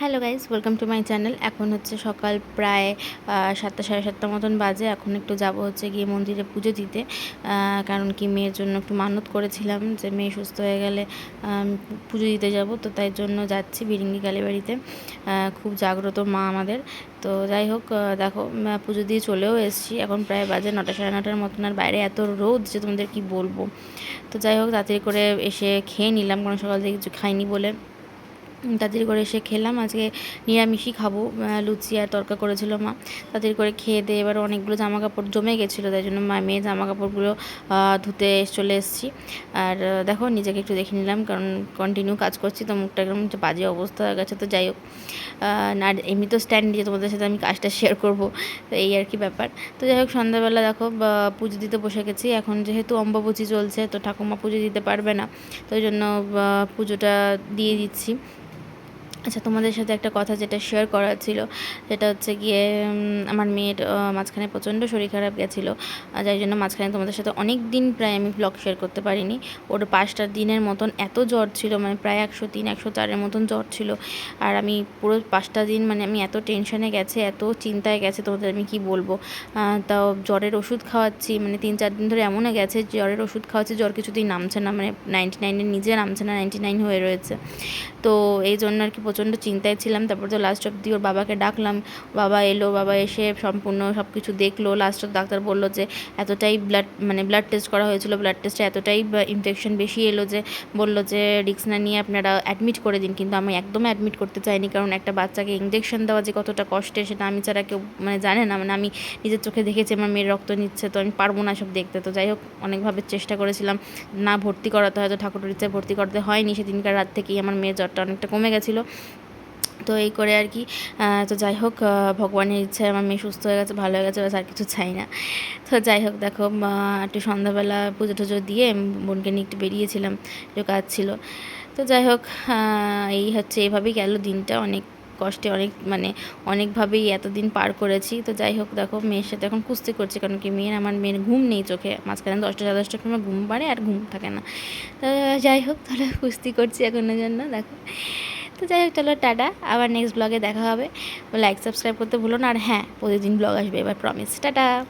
Hello guys welcome to my channel. এখন হচ্ছে সকাল প্রায় সাতটা সাড়ে সাতটা মতন বাজে। এখন একটু যাব হচ্ছে গিয়ে মন্দিরে পুজো দিতে কারণ কি মেয়ের জন্য একটু মানত করেছিলাম যে মেয়ে সুস্থ হয়ে গেলে পুজো দিতে যাব। তো তাই জন্য যাচ্ছি বিরিঙ্গি কালীবাড়িতে। খুব জাগ্রত মা আমাদের। তো যাই হোক দেখো পুজো দিয়ে চলেও এসেছি। এখন প্রায় বাজে নটা সাড়ে নটার মতন, আর বাইরে এত রোদ যে তোমাদের কি বলব। তো যাই হোক, তাড়াতাড়ি করে এসে খেয়ে নিলাম। কারণ সকাল থেকে কিছু খাইনি বলে। তাড়াতাড়ি করে এসে খেলাম। আজকে নিরামিষই খাব। লুচি আর তরকা করেছিল মা। তাড়াতাড়ি করে খেয়ে দিয়ে এবার অনেকগুলো জামা কাপড় জমে গেছিল, তাই জন্য মা মেয়ে জামা কাপড়গুলো ধুতে চলে এসেছি। আর দেখো, নিজেকে একটু দেখে নিলাম, কারণ কন্টিনিউ কাজ করছি, তো মুখটা একদম বাজে অবস্থা হয়ে গেছে, তো যাই হোক। আর এমনি তো স্ট্যান্ড দিয়ে তোমাদের সাথে আমি কাজটা শেয়ার করব, তো এই আর কি ব্যাপার। তো যাই হোক, সন্ধ্যাবেলা দেখো পুজো দিতে বসে গেছি। এখন যেহেতু অম্বাবুচি চলছে, তো ঠাকুমা পুজো দিতে পারবে না, তো ওই জন্য পুজোটা দিয়ে দিচ্ছি। আচ্ছা তোমাদের সাথে একটা কথা যেটা শেয়ার করার ছিল, সেটা হচ্ছে গিয়ে আমার মেয়ের মাঝখানে প্রচণ্ড শরীর খারাপ গেছিল যাই জন্য মাঝখানে তোমাদের সাথে অনেক দিন প্রায় আমি ব্লগ শেয়ার করতে পারিনি। ওর পাঁচটা দিনের মতন এত জ্বর ছিল মানে প্রায় একশো তিন, একশো চারের মতন জ্বর ছিল। আর আমি পুরো পাঁচটা দিন মানে আমি এত টেনশনে গেছে, এত চিন্তায় গেছে, তোমাদের আমি কি বলব? তাও জ্বরের ওষুধ খাওয়াচ্ছি মানে তিন, চার দিন ধরে এমনও গেছে, জ্বরের ওষুধ খাওয়াচ্ছি, জ্বর কিছুতেই নামছে না মানে নাইনটি নাইনের নিজে নামছে না নাইনটি নাইন হয়ে রয়েছে। তো এই জন্য আর কি প্রচণ্ড চিন্তায় ছিলাম, তারপর তো লাস্ট অব্দি ওর বাবাকে ডাকলাম, বাবা এলো, বাবা এসে সম্পূর্ণ সব কিছু দেখল লাস্ট ডাক্তার বলল যে এতটাই ব্লাড মানে ব্লাড টেস্ট করা হয়েছিল ব্লাড টেস্টে এতটাই ইনফেকশন বেশি এলো যে বলল যে রিক্স না নিয়ে আপনারা অ্যাডমিট করে দিন, কিন্তু আমি একদম অ্যাডমিট করতে চাইনি, কারণ একটা বাচ্চাকে ইঞ্জেকশন দেওয়া যে কতটা কষ্টের সেটা আমি ছাড়া কেউ মানে জানে না মানে আমি নিজের চোখে দেখেছি, আমার মেয়ের রক্ত নিচ্ছে, তো আমি পারব না সব দেখতে, তো যাই হোক অনেকভাবে চেষ্টা করেছিলাম, না ভর্তি করাতে হয়তো ঠাকুরের ইচ্ছায় ভর্তি করতে হয়নি, সেদিনকার রাত থেকেই আমার মেয়ের জ্বরটা অনেকটা কমে গেছিল তো এই করে আর কি তো যাই হোক ভগবানের ইচ্ছায় আমার মেয়ে সুস্থ হয়ে গেছে, ভালো হয়ে গেছে, ব্যাস আর কিছু চাই না। তো যাই হোক, দেখো একটু সন্ধ্যাবেলা পুজো টুজো দিয়ে বোনকে নিয়ে একটু বেরিয়েছিলাম, একটু কাজ ছিল। তো যাই হোক এই হচ্ছে, এভাবেই গেল দিনটা। অনেক কষ্টে, অনেক মানে অনেকভাবেই এতদিন পার করেছি। তো যাই হোক, দেখো, মেয়ের সাথে এখন কুস্তি করছে, কারণ কি মেয়ের, আমার মেয়ের ঘুম নেই চোখে। মাঝখানে দশটা, সাড়ে দশটার সময় ঘুম পাড়ে আর ঘুম থাকে না। তো যাই হোক, তাহলে কুস্তি করছি এখনের জন্য, দেখো। তো যাই হোক, চলো, টাটা। আবার নেক্সট ব্লগে দেখা হবে। লাইক সাবস্ক্রাইব করতে ভুলো না। আর হ্যাঁ প্রতিদিন ব্লগ আসবে, এবার প্রমিস টাটা।